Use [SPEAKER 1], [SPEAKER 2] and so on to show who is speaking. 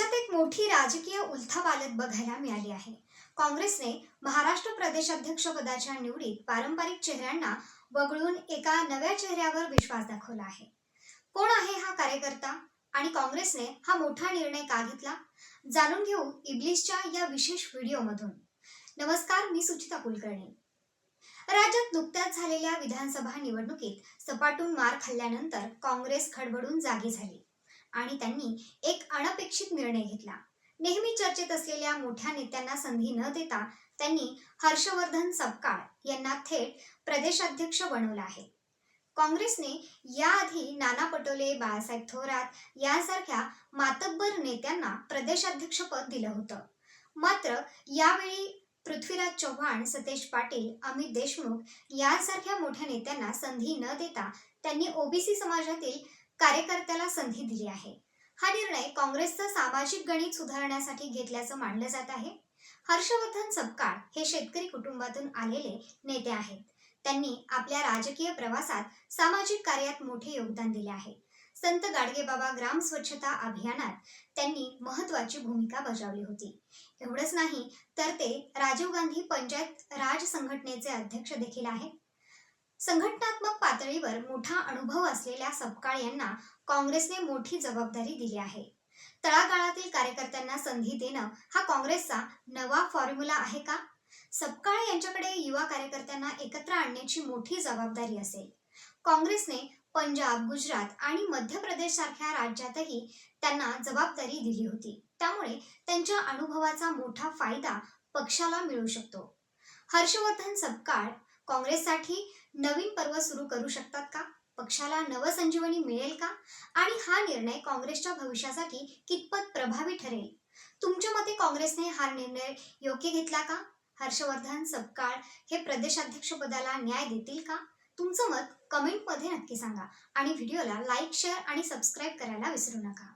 [SPEAKER 1] राज्यात एक मोठी राजकीय उलथापालत बघायला मिळाली आहे. काँग्रेसने महाराष्ट्र प्रदेशाध्यक्षपदाच्या निवडीत पारंपरिक चेहऱ्यांना वगळून एका नव्या चेहऱ्यावर विश्वास दाखवला आहे. कोण आहे हा कार्यकर्ता? आणि काँग्रेसने हा मोठा निर्णय का घेतला? जाणून घेऊ इब्लिसच्या या विशेष व्हिडिओमधून. नमस्कार मी सुचिता कुलकर्णी. राज्यात नुकत्याच झालेल्या विधानसभा निवडणुकीत सपाटून मार खाल्ल्यानंतर काँग्रेस खडबडून जागी झाली. आणि त्यांनी एक अनपेक्षित निर्णय घेतला. नेहमी चर्चेत असलेल्या मोठ्या नेत्यांना संधी न देता त्यांनी हर्षवर्धन सपकाळ यांना थेट प्रदेशाध्यक्ष बनवलं आहे. काँग्रेसने याआधी नाना पटोले बाळासाहेब थोरात यांसारख्या मातब्बर नेत्यांना प्रदेशाध्यक्षपद दिलं होतं. मात्र यावेळी पृथ्वीराज चव्हाण सतेज पाटील अमित देशमुख यांसारख्या मोठ्या नेत्यांना संधी न देता त्यांनी ओबीसी समाजातील कार्यकर्त्याला संधी दिली आहे. हा निर्णय काँग्रेसचं सामाजिक गणित सुधारण्यासाठी घेतल्याचं मानलं जात आहे. हर्षवर्धन सपकाळ हे शेतकरी कुटुंबातून आलेले नेते आहेत. त्यांनी आपल्या राजकीय प्रवासात सामाजिक कार्यात मोठे योगदान दिले आहे. संत गाडगेबाबा ग्राम स्वच्छता अभियानात त्यांनी महत्वाची भूमिका बजावली होती. एवढंच नाही तर ते राजीव गांधी पंचायत राज संघटनेचे अध्यक्ष देखील आहेत. संघटनात्मक पातळीवर मोठा अनुभव असलेल्या सपकाळ यांना काँग्रेसने मोठी जबाबदारी दिली आहे. तळागाळातील कार्यकर्त्यांना संधी देणं हा काँग्रेसचा नवा फॉर्म्युला आहे का? सपकाळ यांच्याकडे युवा कार्यकर्त्यांना एकत्र आणण्याची मोठी जबाबदारी असेल. काँग्रेसने पंजाब गुजरात आणि मध्य प्रदेश सारख्या राज्यातही त्यांना जबाबदारी दिली होती. त्यामुळे त्यांच्या अनुभवाचा मोठा फायदा पक्षाला मिळू शकतो. हर्षवर्धन सपकाळ काँग्रेससाठी नवीन पर्व सुरू करू शकतात का? पक्षाला नवसंजीवनी मिळेल का? आणि हा निर्णय काँग्रेसच्या भविष्यासाठी कितपत प्रभावी ठरेल? तुमच्या मते काँग्रेसने हा निर्णय योग्य घेतला का? हर्षवर्धन सपकाळ हे प्रदेशाध्यक्षपदाला न्याय देतील का? तुमचं मत कमेंटमध्ये नक्की सांगा. आणि व्हिडिओला लाईक शेअर आणि सबस्क्राईब करायला विसरू नका.